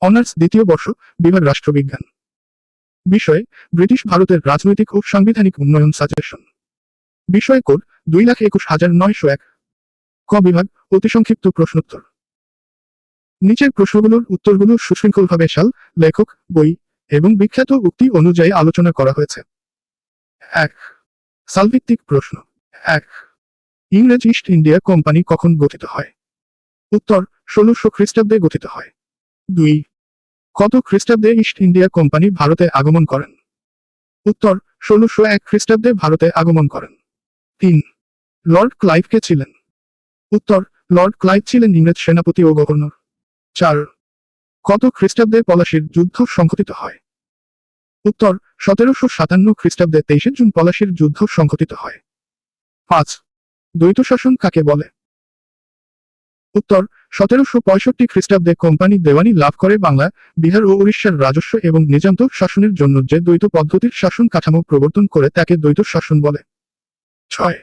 Honours দ্বিতীয় বর্ষ বিভাগ রাষ্ট্রবিজ্ঞান। বিষয় ব্রিটিশ ভারতের রাজনৈতিক ও সাংবিধানিক উন্নয়ন সাজেশন। বিষয় কোড দুই লাখ একুশ হাজার নয়শো এক। ক বিভাগ, অতি সংক্ষিপ্ত প্রশ্নোত্তর। নিচের প্রশ্নগুলোর উত্তরগুলো সুশৃঙ্খলভাবে সাল, লেখক, বই এবং বিখ্যাত উক্তি অনুযায়ী আলোচনা করা হয়েছে। এক। সালভিত্তিক প্রশ্ন। এক। ইংরেজ ইস্ট ইন্ডিয়া কোম্পানি কখন গঠিত হয়? উত্তর, ষোলোশো খ্রিস্টাব্দে গঠিত হয়। দুই। কত খ্রিস্টাব্দে ইস্ট ইন্ডিয়া কোম্পানি ভারতে আগমন করেন? উত্তর, ষোলোশো এক খ্রিস্টাব্দে ভারতে আগমন করেন। তিন, লর্ড ক্লাইভ কে ছিলেন? উত্তর, লর্ড ক্লাইভ ছিলেন ইংরেজ সেনাপতি ও গভর্নর। চার, কত খ্রিস্টাব্দে পলাশির যুদ্ধ সংঘটিত হয়? উত্তর, সতেরোশো সাতান্ন খ্রিস্টাব্দে তেইশে জুন পলাশির যুদ্ধ সংঘটিত হয়। পাঁচ, দ্বৈত শাসন কাকে বলে? উত্তর সতেরোশো পঁয়ষট্টি খ্রিস্টাব্দে কোম্পানি দেওয়ানি লাভ করে বাংলা, বিহার ও উড়িষ্যার রাজস্ব এবং নিজান্ত শাসনের জন্য যে দ্বৈত পদ্ধতির শাসন কাঠামো প্রবর্তন করে তাকে দ্বৈত শাসন বলে। ছয়।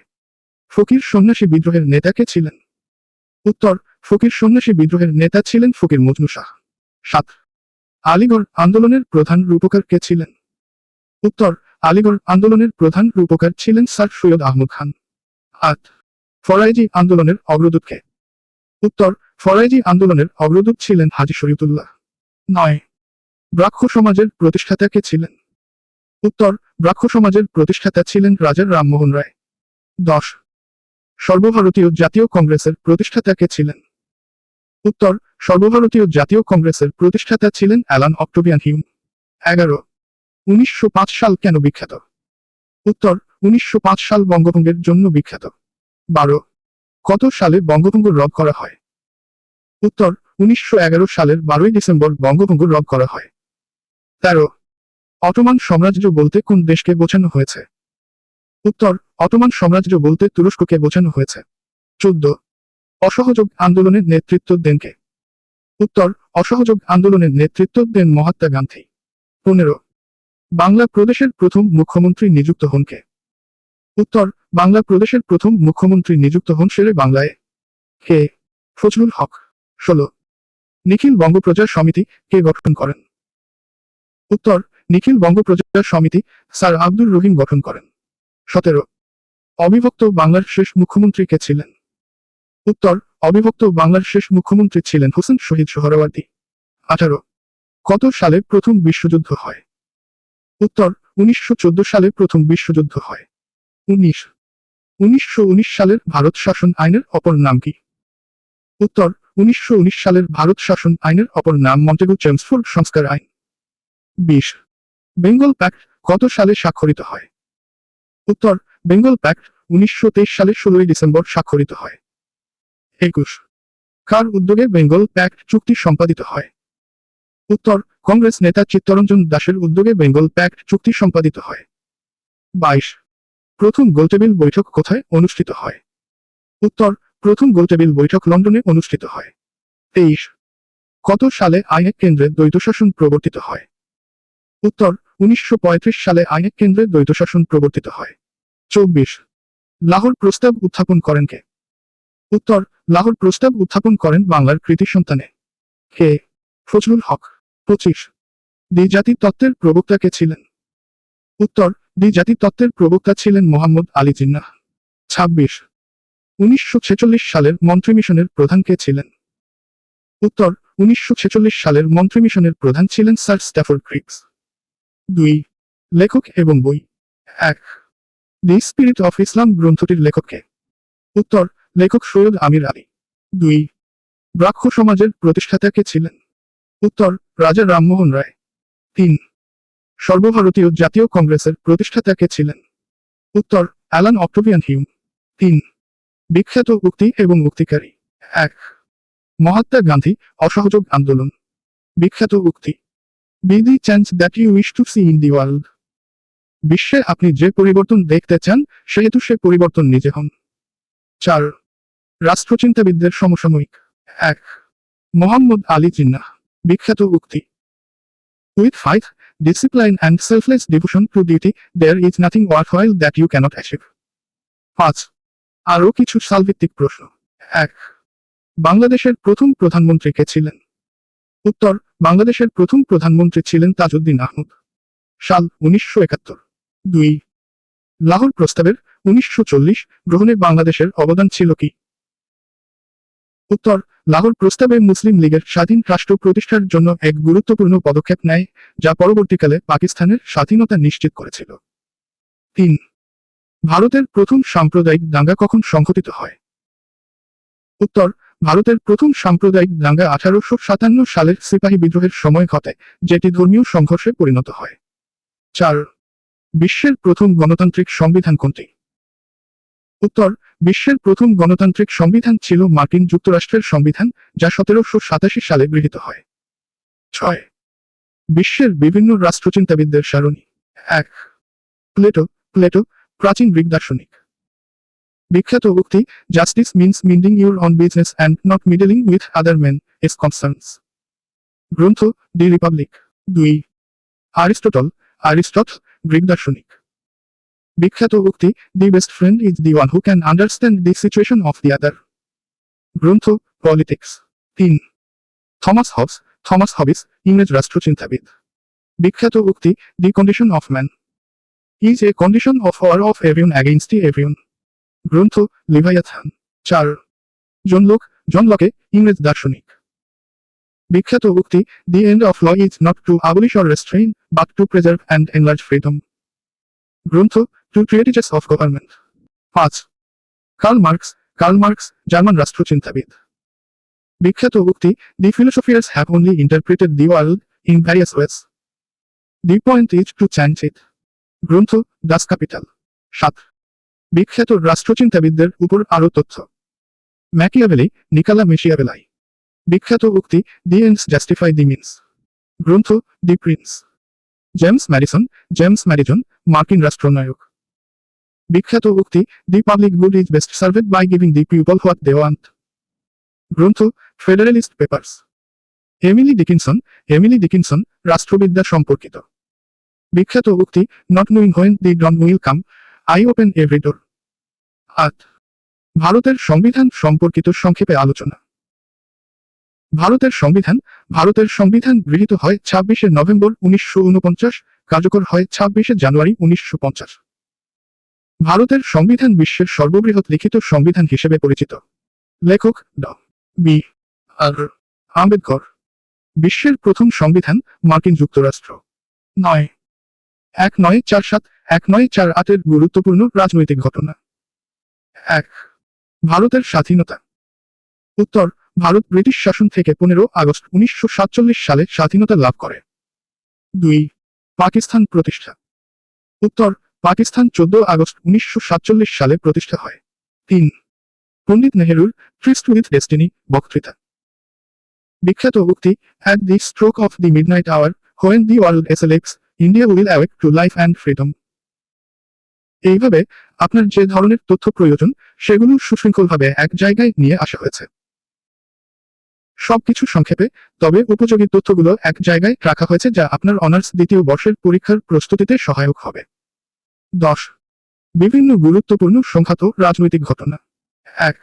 ফকির সন্ন্যাসী বিদ্রোহের নেতা কে ছিলেন? উত্তর, ফকির সন্ন্যাসী বিদ্রোহের নেতা ছিলেন ফকির মজনু শাহ। সাত। আলিগড় আন্দোলনের প্রধান রূপকার কে ছিলেন? উত্তর, আলিগড় আন্দোলনের প্রধান রূপকার ছিলেন স্যার সৈয়দ আহমদ খান। আট। ফরাইজি আন্দোলনের অগ্রদূত কে? উত্তর ফরাইজি আন্দোলনের অগ্রদূত ছিলেন হাজি শরীফুল্লাহ নয় ব্রাক্ষ সমাজের প্রতিষ্ঠাতা কে ছিলেন? উত্তর, ব্রাহ্ম সমাজের প্রতিষ্ঠাতা ছিলেন রাজার রামমোহন রায়। দশ, সর্বভারতীয় জাতীয় কংগ্রেসের প্রতিষ্ঠাতা কে ছিলেন? উত্তর, সর্বভারতীয় জাতীয় কংগ্রেসের প্রতিষ্ঠাতা ছিলেন অ্যালান অক্টোবিয়ান হিউম। এগারো, উনিশশো সাল কেন বিখ্যাত? উত্তর, উনিশশো পাঁচ সাল বঙ্গভঙ্গের জন্য বিখ্যাত। বারো, কত সালে বঙ্গভঙ্গ রদ করা হয়? উত্তর, উনিশশো এগারো সালের বারোই ডিসেম্বর বঙ্গভঙ্গ রদ করা হয়। তেরো, অটোমান সাম্রাজ্য বলতে কোন দেশকে বোঝানো হয়েছে? উত্তর, অটোমান সাম্রাজ্য বলতে তুরস্ককে বোঝানো হয়েছে। চোদ্দ, অসহযোগ আন্দোলনের নেতৃত্ব দেন কে? উত্তর, অসহযোগ আন্দোলনের নেতৃত্ব দেন মহাত্মা গান্ধী। পনেরো, বাংলা প্রদেশের প্রথম মুখ্যমন্ত্রী নিযুক্ত হন কে? উত্তর, বাংলা প্রদেশের প্রথম মুখ্যমন্ত্রী নিযুক্ত হন শেরে বাংলায়। কে? ফজলুল হক। ষোলো। নিখিল বঙ্গ প্রজা সমিতি কে গঠন করেন? উত্তর, নিখিল বঙ্গ প্রজা সমিতি স্যার আব্দুর রহিম গঠন করেন। সতেরো, অবিভক্ত বাংলার শেষ মুখ্যমন্ত্রী কে ছিলেন? উত্তর, অবিভক্ত বাংলার শেষ মুখ্যমন্ত্রী ছিলেন হোসেন শহীদ সোহরাওয়ার্দী। আঠারো, কত সালে প্রথম বিশ্বযুদ্ধ হয়? উত্তর, উনিশশো চোদ্দ সালে প্রথম বিশ্বযুদ্ধ হয়। উনিশ, উনিশশো সালের ভারত শাসন আইনের অপর নাম কি? উত্তর উনিশশো সালের ভারত শাসন আইনের অপর নাম মন্টেগু চেমসফোর্ড সংস্কার আইন। বিশ, বেঙ্গল প্যাক্ট কত সালে স্বাক্ষরিত হয়? উত্তর, বেঙ্গল প্যাক্ট উনিশশো সালে ষোলোই ডিসেম্বর স্বাক্ষরিত হয়। একুশ, কার উদ্যোগে বেঙ্গল প্যাক্ট চুক্তি সম্পাদিত হয়? উত্তর, কংগ্রেস নেতা চিত্তরঞ্জন দাসের উদ্যোগে বেঙ্গল প্যাক্ট চুক্তি সম্পাদিত হয়। বাইশ, প্রথম গোলটেবিল বৈঠক কোথায় অনুষ্ঠিত হয়? উত্তর প্রথম গোলটেবিল বৈঠক লন্ডনে অনুষ্ঠিত হয়। তেইশ। কত সালে আইনেক কেন্দ্রে দ্বৈত শাসন প্রবর্তিত হয়? উত্তর, উনিশশো পঁয়ত্রিশ সালে আইনেক কেন্দ্রে দ্বৈত শাসন প্রবর্তিত হয়। চব্বিশ। লাহোর প্রস্তাব উত্থাপন করেন কে? উত্তর, লাহোর প্রস্তাব উত্থাপন করেন বাংলার কৃতি সন্তানে। কে? ফজলুল হক। পঁচিশ। দ্বিজাতি তত্ত্বের প্রবক্তা কে ছিলেন? উত্তর দ্বিজাতি তত্ত্বের প্রবক্তা ছিলেন মোহাম্মদ আলী জিন্নাহ। ছাব্বিশ। উনিশশো ছেচল্লিশ সালের মন্ত্রী মিশনের প্রধান কে ছিলেন? উত্তর, উনিশশো ছেচল্লিশ সালের মন্ত্রী মিশনের প্রধান ছিলেন স্যার স্ট্যাফোর্ড ক্রিক্স দুই, লেখক এবং বই। এক, দি স্পিরিট অফ ইসলাম গ্রন্থটির লেখককে উত্তর, লেখক সৈয়দ আমির আলী। দুই, ব্রাহ্ম সমাজের প্রতিষ্ঠাতা কে ছিলেন? উত্তর, রাজা রামমোহন রায়। তিন, সর্বভারতীয় জাতীয় কংগ্রেসের প্রতিষ্ঠাতা কে ছিলেন? উত্তর, অ্যালান অক্টোবিয়ান হিউম। তিন বিখ্যাত উক্তি এবং উক্তিকারী এক, মহাত্মা গান্ধী, অসহযোগ আন্দোলন। বিখ্যাত উক্তি। Be the that you wish to see in the world. বিশ্বে আপনি যে পরিবর্তন দেখতে চান, সেহেতু সে পরিবর্তন নিজে হন। চার, রাষ্ট্রচিন্তাবিদদের সমসাময়িক। এক, মোহাম্মদ আলী জিন্নাহ, বিখ্যাত উক্তি। With faith discipline and selfless devotion to duty, there is nothing worthwhile that you cannot achieve. পাঁচ আরও কিছু সালভিত্তিক প্রশ্ন। এক, বাংলাদেশের প্রথম প্রধানমন্ত্রী কে ছিলেন? উত্তর, বাংলাদেশের প্রথম প্রধানমন্ত্রী ছিলেন তাজউদ্দিন আহমদ। সাল, উনিশশো একাত্তর। দুই, লাহোর প্রস্তাবের উনিশশো চল্লিশ গ্রহণে বাংলাদেশের অবদান ছিল কি? উত্তর, লাহোর প্রস্তাবে মুসলিম লীগের স্বাধীন রাষ্ট্র প্রতিষ্ঠার জন্য এক গুরুত্বপূর্ণ পদক্ষেপ নেয়, যা পরবর্তীকালে পাকিস্তানের স্বাধীনতা নিশ্চিত করেছিল। তিন ভারতের প্রথম সাম্প্রদায়িক দাঙ্গা কখন সংঘটিত হয়? উত্তর, ভারতের প্রথম সাম্প্রদায়িক দাঙ্গা আঠারোশো সাতান্ন সালের সিপাহী বিদ্রোহের সময় ঘটে, যেটি ধর্মীয় সংঘর্ষে পরিণত হয়। চার, বিশ্বের প্রথম গণতান্ত্রিক সংবিধান কোনটি? উত্তর, বিশ্বের প্রথম গণতান্ত্রিক সংবিধান ছিল মার্কিন যুক্তরাষ্ট্রের সংবিধান, যা সতেরোশো সাতাশি সালে গৃহীত হয়। ছয়, বিশ্বের বিভিন্ন রাষ্ট্রচিন্তাবিদদের সারণী। এক, প্লেটো প্লেটো প্রাচীন গ্রিক দার্শনিক। বিখ্যাত উক্তি justice means minding your own business and not meddling with other men's concerns গ্রন্থ দি রিপাবলিক দুই। আরিস্টোটল আরিস্টট গ্রিক দার্শনিক। বিখ্যাত উক্তি the best friend is the one who can understand the situation of the other গ্রন্থ পলিটিক্স তিন। থমাস হবস, থমাস হবিস, ইংরেজ রাষ্ট্রচিন্তাবিদ। বিখ্যাত উক্তি the condition of man is a condition of war of everyone against everyone গ্রন্থ Leviathan চার। জন লোক, জন লকে ইংরেজ দার্শনিক। বিখ্যাত উক্তি the end of law is not to abolish or restrain but to preserve and enlarge freedom গ্রন্থ টু ট্রিয়েটিজেস অফ গভর্নমেন্ট পাঁচ। Karl Marx Karl Marx German রাষ্ট্রচিন্তাবিদ। বিখ্যাত উক্তি the philosophers have only interpreted the world in various ways the point is to change it গ্রন্থ Das Kapital. সাত। বিখ্যাত রাষ্ট্রচিন্তাবিদদের উপর আরও তথ্য। Machiavelli, Niccolo Machiavelli. বিখ্যাত উক্তি, the ends justify the means গ্রন্থ, the Prince James Madison, James Madison, মার্কিন রাষ্ট্রনায়ক। বিখ্যাত উক্তি, the public good is best served by giving the people what they want গ্রন্থ, Federalist Papers Emily Dickinson Emily Dickinson, রাষ্ট্রবিদ্যা সম্পর্কিত। বিখ্যাত উক্তি not knowing when the dawn will come I open every door আট। ভারতের সংবিধান সম্পর্কিত সংক্ষেপে আলোচনা। ভারতের সংবিধান ভারতের সংবিধান গৃহীত হয় ছাব্বিশে নভেম্বর উনিশশো উনপঞ্চাশ কার্যকর হয় ছাব্বিশে জানুয়ারি উনিশশো পঞ্চাশ। ভারতের সংবিধান বিশ্বের সর্ববৃহৎ লিখিত সংবিধান হিসেবে পরিচিত। লেখক ড। বি। আর। আম্বেদকর। বিশ্বের প্রথম সংবিধান মার্কিন যুক্তরাষ্ট্র। নয়। এক নয় চার সাত, এক নয় চার আটের গুরুত্বপূর্ণ রাজনৈতিক ঘটনা। এক, ভারতের স্বাধীনতা। উত্তর, ভারত ব্রিটিশ শাসন থেকে পনেরো আগস্ট উনিশশো সাতচল্লিশ সালে স্বাধীনতা লাভ করে। দুই, পাকিস্তান প্রতিষ্ঠা। উত্তর, পাকিস্তান চোদ্দ আগস্ট উনিশশো সাতচল্লিশ সালে প্রতিষ্ঠা হয়। তিন, পণ্ডিত নেহেরুর ট্রিস্ট উইথ ডেস্টিনি বক্তৃতা। বিখ্যাত উক্তি at the stroke of the midnight hour when the world sleeps India will awake to life and freedom এইভাবে আপনার যে ধরনের তথ্য প্রয়োজন, সেগুলো সুশৃঙ্খলভাবে এক জায়গায় নিয়ে আসা হয়েছে। সবকিছু সংক্ষেপে, তবে উপযোগী তথ্যগুলো এক জায়গায় রাখা হয়েছে যা আপনার অনার্স দ্বিতীয় বর্ষের পরীক্ষার প্রস্তুতিতে সহায়ক হবে। দশ। বিভিন্ন গুরুত্বপূর্ণ সংখ্যাত রাজনৈতিক ঘটনা। এক।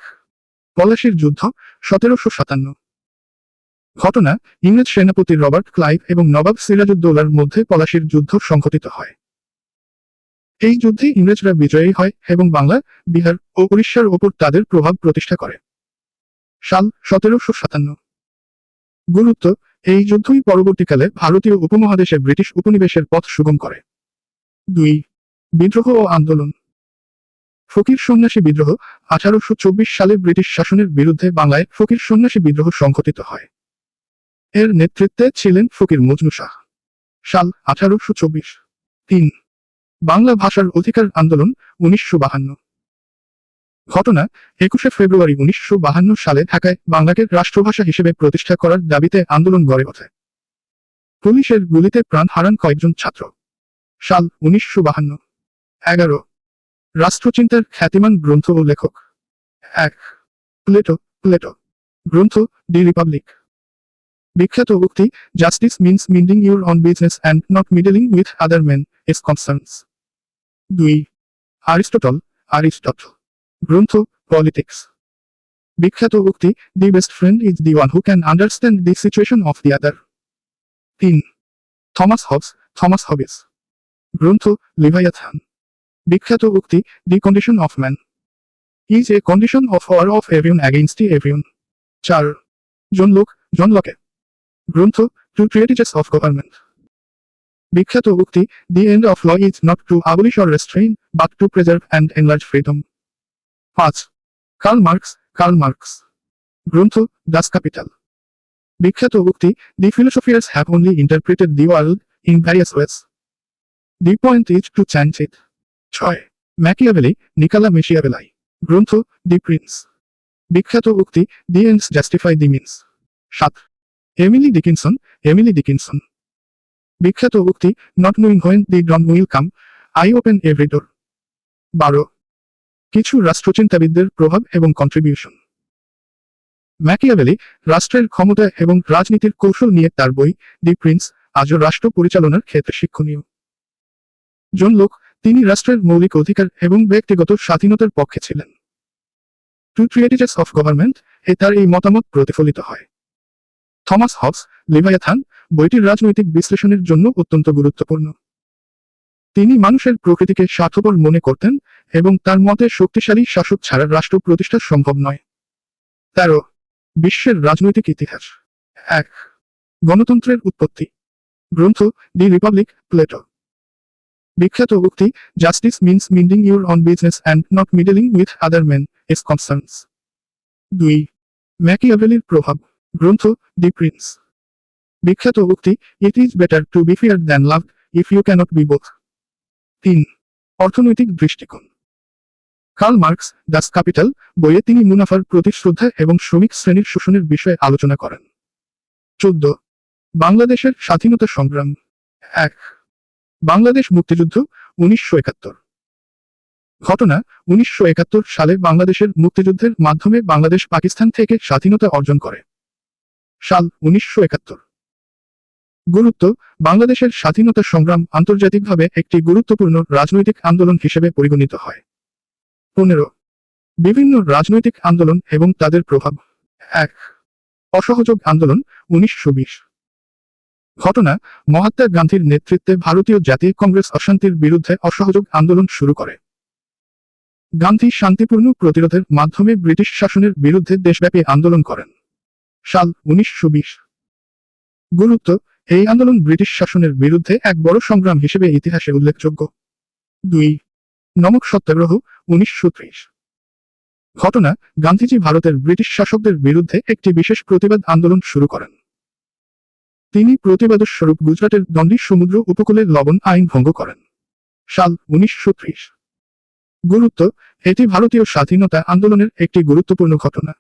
পলাশির যুদ্ধ, সতেরোশো সাতান্ন। ঘটনা, ইংরেজ সেনাপতি রবার্ট ক্লাইভ এবং নবাব সিরাজউদ্দৌলার মধ্যে পলাশির যুদ্ধ সংঘটিত হয়। এই যুদ্ধে ইংরেজরা বিজয়ী হয় এবং বাংলা, বিহার ও উড়িষ্যার ওপর তাদের প্রভাব প্রতিষ্ঠা করে। সাল সতেরোশো সাতান্ন। গুরুত্ব, এই যুদ্ধই পরবর্তীকালে ভারতীয় উপমহাদেশে ব্রিটিশ উপনিবেশের পথ সুগম করে। দুই, বিদ্রোহ ও আন্দোলন। ফকির সন্ন্যাসী বিদ্রোহ, আঠারোশো চব্বিশ সালে ব্রিটিশ শাসনের বিরুদ্ধে বাংলায় ফকির সন্ন্যাসী বিদ্রোহ সংঘটিত হয়। এর নেতৃত্বে ছিলেন ফকির মজনু শাহ। সাল আঠারোশো চব্বিশ। তিন। বাংলা ভাষার অধিকার আন্দোলন উনিশশো বাহান্ন। ঘটনা একুশে ফেব্রুয়ারি উনিশশো বাহান্ন সালে ঢাকায় বাংলাকে রাষ্ট্রভাষা হিসেবে প্রতিষ্ঠা করার দাবিতে আন্দোলন গড়ে ওঠে। পুলিশের গুলিতে প্রাণ হারান কয়েকজন ছাত্র। সাল উনিশশো বাহান্ন। এগারো। রাষ্ট্রচিন্তার খ্যাতিমান গ্রন্থ ও লেখক। এক। Plato Plato. গ্রন্থ দি রিপাবলিক। বিখ্যাত উক্তি justice means minding your own business and not meddling with other men's concerns দুই, আরিস্টোটল, আরিস্টটল, গ্রন্থ, পলিটিক্স। বিখ্যাত উক্তি the best friend is the one who can understand the situation of the other তিন, Thomas Hobbes Thomas Hobbes গ্রন্থ Leviathan বিখ্যাত উক্তি the condition of man is a condition of war of everyone against the everyone চার, জন লোক, জন লকে। গ্রন্থ two ট্রিয়েটিজেস of government বিখ্যাত উক্তি the end of law is not to abolish or restrain but to preserve and enlarge freedom পাঁচ Karl Marx Karl Marx গ্রন্থ Das Kapital বিখ্যাত উক্তি the philosophers have only interpreted the world in various ways the point is to change it ছয় Machiavelli Niccolo Machiavelli গ্রন্থ দি Prince বিখ্যাত উক্তি the ends justify the means সাত Emily Dickinson Emily Dickinson বিখ্যাত উক্তি not knowing when the dawn will come I open every door বারো। কিছু রাষ্ট্রচিন্তাবিদদের প্রভাব এবং কন্ট্রিবিউশন ম্যাকিয়াভেলি রাষ্ট্রের ক্ষমতা এবং রাজনীতির কৌশল নিয়ে তার বই দি প্রিন্স আজও রাষ্ট্র পরিচালনার ক্ষেত্রে শিক্ষণীয়। জন লোক, তিনি রাষ্ট্রের মৌলিক অধিকার এবং ব্যক্তিগত স্বাধীনতার পক্ষে ছিলেন। টু ক্রিয়েটিজেস অফ গভর্নমেন্ট এ তার এই মতামত প্রতিফলিত হয়। থমাস হবস লিভায়াথান বইটির রাজনৈতিক বিশ্লেষণের জন্য অত্যন্ত গুরুত্বপূর্ণ। তিনি মানুষের প্রকৃতিকে স্বার্থপর মনে করতেন এবং তার মতে শক্তিশালী শাসক ছাড়া রাষ্ট্র প্রতিষ্ঠা সম্ভব নয়। তেরো, বিশ্বের রাজনৈতিক ইতিহাস। এক, গণতন্ত্রের উৎপত্তি। গ্রন্থ দি রিপাবলিক, প্লেটো। বিখ্যাত উক্তি, justice means minding your own business and not meddling with other men's concerns. দুই, ম্যাকিয়াভেলির প্রভাব। গ্রন্থ দি প্রিন্স। বিখ্যাত উক্তি it is better to be fear than love if you cannot be both তিন, অর্থনৈতিক দৃষ্টিকোণ। কার্ল মার্কস দাস ক্যাপিটাল বইয়ে তিনি মুনাফার প্রতি শ্রদ্ধা এবং শ্রমিক শ্রেণির শোষণের বিষয়ে আলোচনা করেন। চোদ্দ, বাংলাদেশের স্বাধীনতা সংগ্রাম। এক, বাংলাদেশ মুক্তিযুদ্ধ উনিশশো একাত্তর। ঘটনা, উনিশশো একাত্তর সালে বাংলাদেশের মুক্তিযুদ্ধের মাধ্যমে বাংলাদেশ পাকিস্তান থেকে স্বাধীনতা অর্জন করে। সাল উনিশশো একাত্তর। গুরুত্ব, বাংলাদেশের স্বাধীনতা সংগ্রাম আন্তর্জাতিকভাবে একটি গুরুত্বপূর্ণ রাজনৈতিক আন্দোলন হিসেবে পরিগণিত হয়। পনেরো, বিভিন্ন রাজনৈতিক আন্দোলন এবং তাদের প্রভাব। এক, অসহযোগ আন্দোলন, উনিশশো বিশ। ঘটনা, মহাত্মা গান্ধীর নেতৃত্বে ভারতীয় জাতীয় কংগ্রেস অশান্তির বিরুদ্ধে অসহযোগ আন্দোলন শুরু করে। গান্ধী শান্তিপূর্ণ প্রতিরোধের মাধ্যমে ব্রিটিশ শাসনের বিরুদ্ধে দেশব্যাপী আন্দোলন করেন। সাল উনিশশো বিশ। গুরুত্ব, এই আন্দোলন ব্রিটিশ শাসনের বিরুদ্ধে এক বড় সংগ্রাম হিসেবে ইতিহাসে উল্লেখযোগ্য। দুই, নমক সত্যাগ্রহ, উনিশশো ত্রিশ। ঘটনা, গান্ধীজি ভারতের ব্রিটিশ শাসকদের বিরুদ্ধে একটি বিশেষ প্রতিবাদ আন্দোলন শুরু করেন। তিনি প্রতিবাদস্বরূপ গুজরাটের দণ্ডি সমুদ্র উপকূলে লবণ আইন ভঙ্গ করেন। সাল উনিশশো ত্রিশ। গুরুত্ব, এটি ভারতীয় স্বাধীনতা আন্দোলনের একটি গুরুত্বপূর্ণ ঘটনা।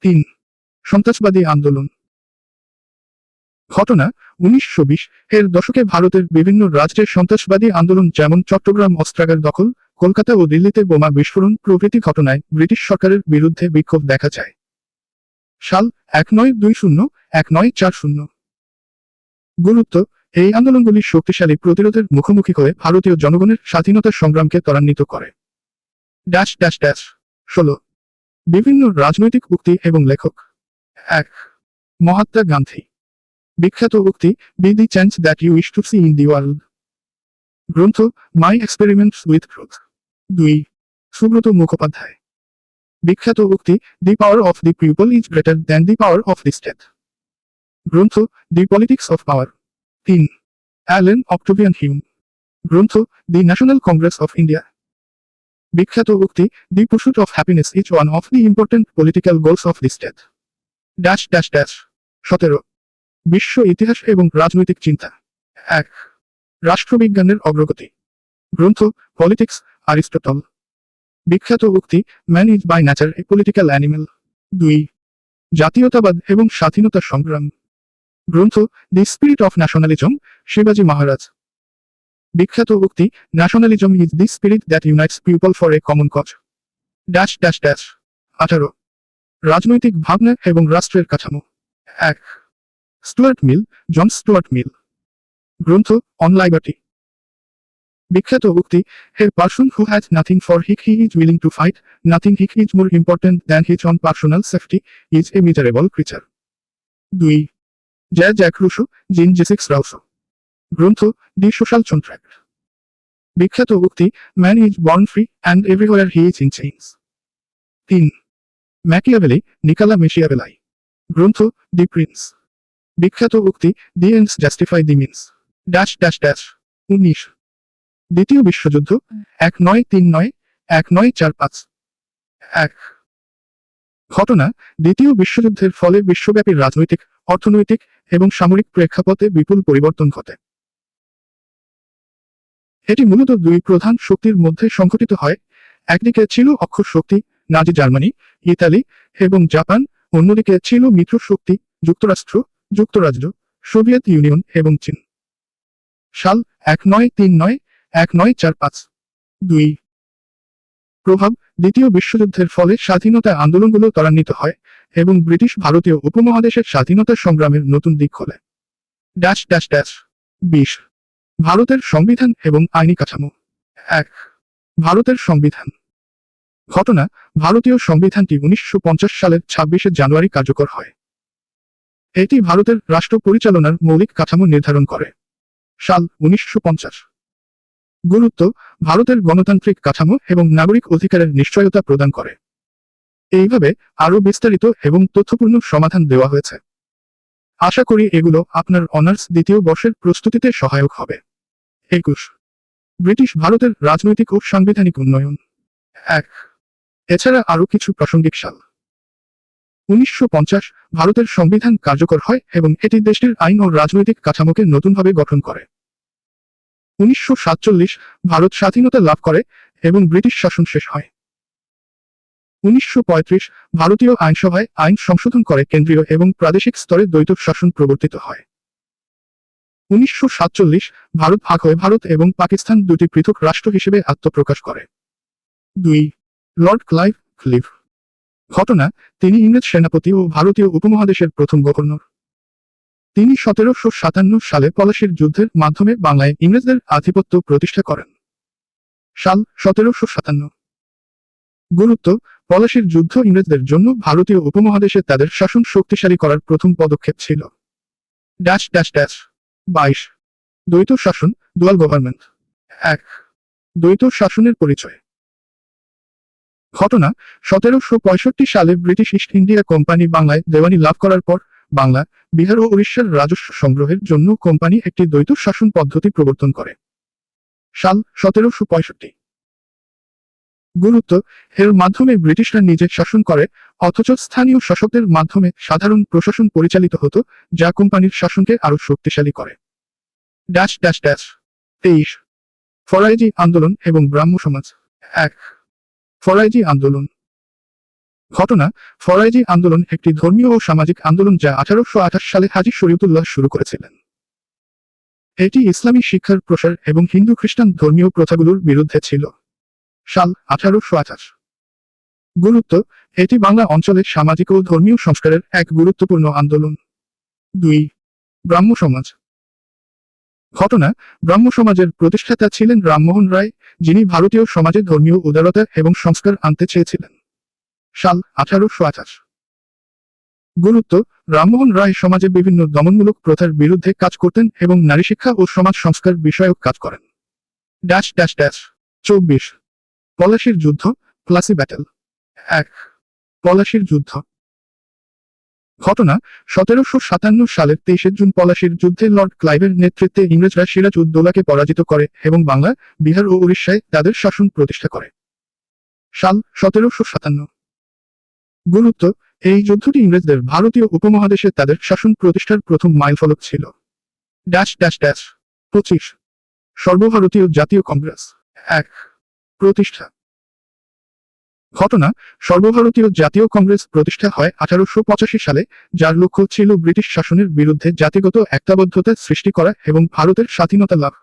তিন সন্ত্রাসবাদী আন্দোলন। ঘটনা উনিশশো বিশ এর দশকে ভারতের বিভিন্ন রাজ্যের সন্ত্রাসবাদী আন্দোলন যেমন চট্টগ্রাম অস্ত্রাগার দখল, কলকাতা ও দিল্লিতে বোমা বিস্ফোরণ প্রভৃতি ঘটনায় ব্রিটিশ সরকারের বিরুদ্ধে বিক্ষোভ দেখা যায়। সাল এক নয় দুই শূন্য, এক নয় চার শূন্য। গুরুত্ব, এই আন্দোলনগুলি শক্তিশালী প্রতিরোধের মুখোমুখি হয়ে ভারতীয় জনগণের স্বাধীনতা সংগ্রামকে ত্বরান্বিত করে। Dash dash dash. ষোলো। বিভিন্ন রাজনৈতিক উক্তি এবং লেখক এক, মহাত্মা গান্ধী। বিখ্যাত উক্তি be the change that you wish to see in the world গ্রন্থ মাই এক্সপেরিমেন্টস উইথ ট্রুথ দুই, সুব্রত মুখোপাধ্যায়। বিখ্যাত উক্তি the power of the people is greater than the power of the state গ্রন্থ দি পলিটিক্স অফ পাওয়ার তিন Allen Octavian Hume গ্রন্থ the National Congress of India বিখ্যাত উক্তি the pursuit of happiness is one of the important political goals of the state dash dash dash সতেরো। বিশ্ব ইতিহাস এবং রাজনৈতিক চিন্তা। এক। রাষ্ট্রবিজ্ঞানের অগ্রগতি। গ্রন্থ পলিটিক্স আরিস্টটল বিখ্যাত উক্তি man is by Nature a political animal দুই। জাতীয়তাবাদ এবং স্বাধীনতা সংগ্রাম। গ্রন্থ দি স্পিরিট অফ ন্যাশনালিজম শিবাজি মহারাজ। বিখ্যাত উক্তি nationalism is the spirit that unites people for a common cause dash dash dash আঠারো। রাজনৈতিক ভাবনা এবং রাষ্ট্রের কাঠামো। এক, স্টুয়ার্ট মিল, জন স্টুয়ার্ট মিল। গ্রন্থ অন লাইবার্টি বিখ্যাত উক্তি a person who has nothing for which he is willing to fight nothing which is more important than his own personal safety is a miserable creature দুই জ্যা জ্যাক রুশো জিন জেসিক্স রাউসো গ্রন্থ দি social Contract বিখ্যাত উক্তি man is born free and everywhere he is in chains তিন Machiavelli, Niccolo Machiavelli. গ্রন্থ, দি Prince. বিখ্যাত উক্তি, the ends justify the means. Dash dash dash. উনিশ। দ্বিতীয় বিশ্বযুদ্ধ, এক নয় তিন নয়, এক নয় চার পাঁচ। এক। ঘটনা, দ্বিতীয় বিশ্বযুদ্ধের ফলে বিশ্বব্যাপী রাজনৈতিক, অর্থনৈতিক এবং সামরিক প্রেক্ষাপটে বিপুল পরিবর্তন ঘটে। এটি মূলত দুই প্রধান শক্তির মধ্যে সংঘটিত হয়। একদিকে ছিল অক্ষর শক্তি, নাজি জার্মানি ইতালি এবং জাপান, অন্যদিকে ছিল মিত্র শক্তি যুক্তরাষ্ট্র, যুক্তরাজ্য, সোভিয়েত ইউনিয়ন এবং চীন। সাল এক নয় তিন নয়, এক নয় চার পাঁচ। দুই। প্রভাব দ্বিতীয় বিশ্বযুদ্ধের ফলে স্বাধীনতা আন্দোলনগুলো ত্বরান্বিত হয় এবং ব্রিটিশ ভারতীয় উপমহাদেশের স্বাধীনতা সংগ্রামের নতুন দিক খোলে। Dash dash dash. বিশ। ভারতের সংবিধান এবং আইনি কাঠামো। এক। ভারতের সংবিধান। ঘটনা ভারতীয় সংবিধানটি উনিশশো পঞ্চাশ সালের ছাব্বিশে জানুয়ারি কার্যকর হয়। এটি ভারতের রাষ্ট্র পরিচালনার মৌলিক কাঠামো নির্ধারণ করে। সাল উনিশশো গুরুত্ব ভারতের গণতান্ত্রিক কাঠামো এবং নাগরিক অধিকারের নিশ্চয়তা প্রদান করে। এইভাবে আরও বিস্তারিত এবং তথ্যপূর্ণ সমাধান দেওয়া হয়েছে। আশা করি এগুলো আপনার অনার্স দ্বিতীয় বর্ষের প্রস্তুতিতে সহায়ক হবে। একুশ। ব্রিটিশ ভারতের রাজনৈতিক ও সাংবিধানিক উন্নয়ন। এক। এছাড়া আরও কিছু প্রাসঙ্গিক সাল। উনিশশো পঞ্চাশ ভারতের সংবিধান কার্যকর হয় এবং এটি দেশটির আইন ও রাজনৈতিক কাঠামোকে নতুনভাবে গঠন করে। উনিশশো সাতচল্লিশ ভারত স্বাধীনতা লাভ করে এবং ব্রিটিশ শাসন শেষ হয়। উনিশশো পঁয়ত্রিশ ভারতীয় আইনসভায় আইন সংশোধন করে কেন্দ্রীয় এবং প্রাদেশিক স্তরে দ্বৈত শাসন প্রবর্তিত হয়। উনিশশো সাতচল্লিশ ভারত ভাগ হয়ে ভারত এবং পাকিস্তান দুটি পৃথক রাষ্ট্র হিসেবে আত্মপ্রকাশ করে। দুই লর্ড ক্লাইভ ক্লিভ ঘটনা তিনি ইংরেজ সেনাপতি ও ভারতীয় উপমহাদেশের প্রথম গভর্নর। তিনি সতেরোশো সাতান্ন সালে পলাশির যুদ্ধের মাধ্যমে বাংলায় ইংরেজদের আধিপত্য প্রতিষ্ঠা করেন। সাল সতেরোশো সাতান্ন। গুরুত্ব, পলাশির যুদ্ধ ইংরেজদের জন্য ভারতীয় উপমহাদেশে তাদের শাসন শক্তিশালী করার প্রথম পদক্ষেপ ছিল। Dash dash dash. বাইশ। দ্বৈত শাসন দুয়াল গভর্নমেন্ট। এক। দ্বৈত শাসনের পরিচয়। ঘটনা সতেরোশো পঁয়ষট্টি সালে ব্রিটিশ ইস্ট ইন্ডিয়া কোম্পানি বাংলায় দেওয়ানি লাভ করার পর বাংলা, বিহার ও উড়িষ্যার রাজস্ব সংগ্রহের জন্য কোম্পানি একটি দ্বৈত শাসন পদ্ধতি প্রবর্তন করে। সাল সতেরোশো পঁয়ষট্টি। গুরুত্ব, এর মাধ্যমে ব্রিটিশরা নিজে শাসন করে, অথচ স্থানীয় শাসকদের মাধ্যমে সাধারণ প্রশাসন পরিচালিত হতো, যা কোম্পানির শাসনকে আরও শক্তিশালী করে। Dash dash dash. তেইশ। ফরাইজি আন্দোলন এবং ব্রাহ্ম সমাজ এক। ফরাইজি আন্দোলন। ঘটনা, ফরাইজি আন্দোলন একটি ধর্মীয় ও সামাজিক আন্দোলন যা আঠারোশো আঠাশ সালে হাজি শরীয়তুল্লাহ শুরু করেছিলেন। এটি ইসলামী শিক্ষার প্রসার এবং হিন্দু খ্রিস্টান ধর্মীয় প্রথাগুলোর বিরুদ্ধে ছিল। সাল আঠারোশো আঠাশ। গুরুত্ব, এটি বাংলা অঞ্চলে সামাজিক ও ধর্মীয় সংস্কারের এক গুরুত্বপূর্ণ আন্দোলন। দুই ব্রাহ্ম সমাজ ঘটনা, ব্রাহ্ম সমাজের প্রতিষ্ঠাতা ছিলেন রামমোহন রায়, যিনি ভারতীয় সমাজে ধর্মীয় উদারতা এবং সংস্কার আনতে চেয়েছিলেন। সাল আঠারোশো আঠাশ। গুরুত্ব, রামমোহন রায় সমাজে বিভিন্ন দমনমূলক প্রথার বিরুদ্ধে কাজ করতেন এবং নারী শিক্ষা ও সমাজ সংস্কার বিষয়ক কাজ করেন। Dash dash dash. চব্বিশ। পলাশির যুদ্ধ প্লাসি ব্যাটেল। এক। পলাশির যুদ্ধ। ঘটনা, সতেরোশো সাতান্ন সালের তেইশে জুন পলাশির যুদ্ধে লর্ড ক্লাইভের নেতৃত্বে ইংরেজরা সিরাজ উদ্দৌলাকে পরাজিত করে এবং বাংলা, বিহার ও উড়িষ্যায় তাদের শাসন প্রতিষ্ঠা করে। সাল, সতেরোশো সাতান্ন। গুরুত্ব, এই যুদ্ধটি ইংরেজদের ভারতীয় উপমহাদেশে তাদের শাসন প্রতিষ্ঠার প্রথম মাইলফলক ছিল। Dash dash dash. পঁচিশ। সর্বভারতীয় জাতীয় কংগ্রেস। এক। প্রতিষ্ঠা। ঘটনা সর্বভারতীয় জাতীয় কংগ্রেস প্রতিষ্ঠা হয় আঠারোশো পঁচাশি সালে, যার লক্ষ্য ছিল ব্রিটিশ শাসনের বিরুদ্ধে জাতিগত একতাবদ্ধতা সৃষ্টি করা এবং ভারতের স্বাধীনতা লাভ।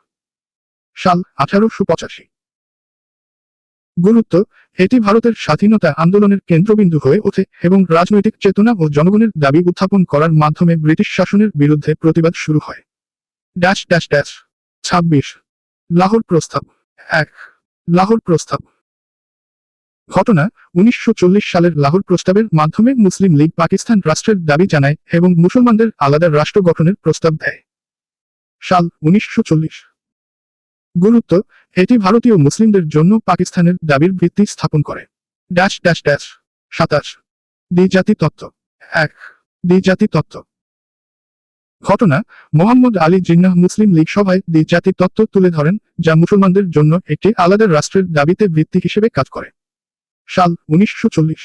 সাল আঠারোশো পঁচাশি। গুরুত্ব, এটি ভারতের স্বাধীনতা আন্দোলনের কেন্দ্রবিন্দু হয়ে ওঠে এবং রাজনৈতিক চেতনা ও জনগণের দাবি উত্থাপন করার মাধ্যমে ব্রিটিশ শাসনের বিরুদ্ধে প্রতিবাদ শুরু হয়। Dash dash dash. ছাব্বিশ। লাহোর প্রস্তাব। এক। লাহোর প্রস্তাব। ঘটনা উনিশশো চল্লিশ সালের লাহোর প্রস্তাবের মাধ্যমে মুসলিম লীগ পাকিস্তান রাষ্ট্রের দাবি জানায় এবং মুসলমানদের আলাদা রাষ্ট্র গঠনের প্রস্তাব দেয়। সাল উনিশশো চল্লিশ। গুরুত্ব, এটি ভারতীয় মুসলিমদের জন্য পাকিস্তানের দাবির ভিত্তি স্থাপন করে। Dash dash dash. সাতাশ। দ্বিজাতি তত্ত্ব। এক। দ্বিজাতি তত্ত্ব। ঘটনা, মোহাম্মদ আলী জিন্নাহ মুসলিম লীগ সভায় দ্বিজাতি তত্ত্ব তুলে ধরেন, যা মুসলমানদের জন্য একটি আলাদা রাষ্ট্রের দাবিতে ভিত্তি হিসেবে কাজ করে। সাল উনিশশো চল্লিশ।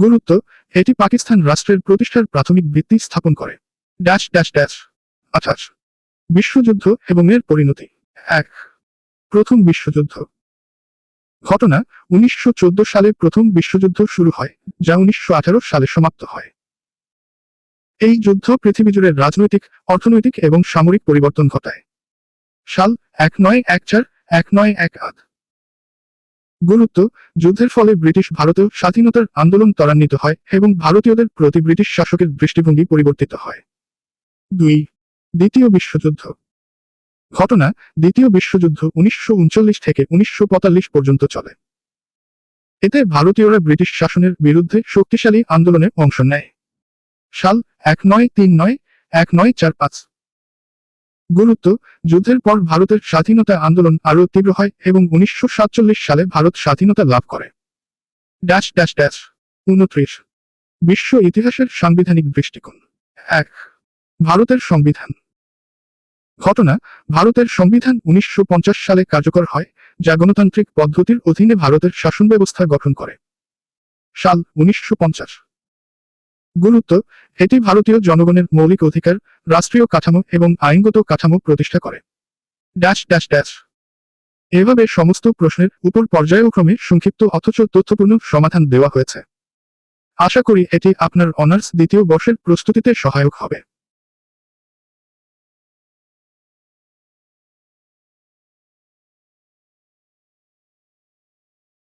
গুরুত্ব, এটি পাকিস্তান রাষ্ট্রের প্রতিষ্ঠার প্রাথমিক ভিত্তি স্থাপন করে। Dash dash dash. আঠাশ। বিশ্বযুদ্ধ এবং এর পরিণতি। এক। প্রথম বিশ্বযুদ্ধ। ঘটনা, উনিশশো চোদ্দ সালে প্রথম বিশ্বযুদ্ধ শুরু হয়, যা উনিশশো আঠারো সালে সমাপ্ত হয়। এই যুদ্ধ পৃথিবী জুড়ে রাজনৈতিক, অর্থনৈতিক এবং সামরিক পরিবর্তন ঘটায়। সাল এক নয় এক চার, এক নয় এক আট। গুরুত্ব, যুদ্ধের ফলে ব্রিটিশ ভারতেও স্বাধীনতার আন্দোলন ত্বরান্বিত হয় এবং ভারতীয়দের প্রতি ব্রিটিশ শাসকের দৃষ্টিভঙ্গি পরিবর্তিত হয়। দুই, দ্বিতীয় বিশ্বযুদ্ধ। ঘটনা, দ্বিতীয় বিশ্বযুদ্ধ উনিশশো উনচল্লিশ থেকে উনিশশো পর্যন্ত চলে। এতে ভারতীয়রা ব্রিটিশ শাসনের বিরুদ্ধে শক্তিশালী আন্দোলনে অংশ নেয়। সাল এক নয় তিন নয় এক নয় চার পাঁচ। গুরুত্ব, যুদ্ধের পর ভারতের স্বাধীনতা আন্দোলন আরও তীব্র হয় এবং উনিশশো সাতচল্লিশ সালে ভারত স্বাধীনতা লাভ করে। ড্যাশ ড্যাশ ড্যাশ, উনত্রিশ, বিশ্ব ইতিহাসের সাংবিধানিক দৃষ্টিকোণ। এক, ভারতের সংবিধান। ঘটনা, ভারতের সংবিধান উনিশশো পঞ্চাশ সালে কার্যকর হয়, যা গণতান্ত্রিক পদ্ধতির অধীনে ভারতের শাসন ব্যবস্থা গঠন করে। সাল, উনিশশো পঞ্চাশ। গুরুত্ব, এটি ভারতীয় জনগণের মৌলিক অধিকার, রাষ্ট্রীয় কাঠামো এবং আইনগত কাঠামো প্রতিষ্ঠা করে। Dash dash dash. এভাবে সমস্ত প্রশ্নের উপর পর্যায়ক্রমে সংক্ষিপ্ত অথচ তথ্যপূর্ণ সমাধান দেওয়া হয়েছে। আশা করি এটি আপনার অনার্স দ্বিতীয় বর্ষের প্রস্তুতিতে সহায়ক হবে।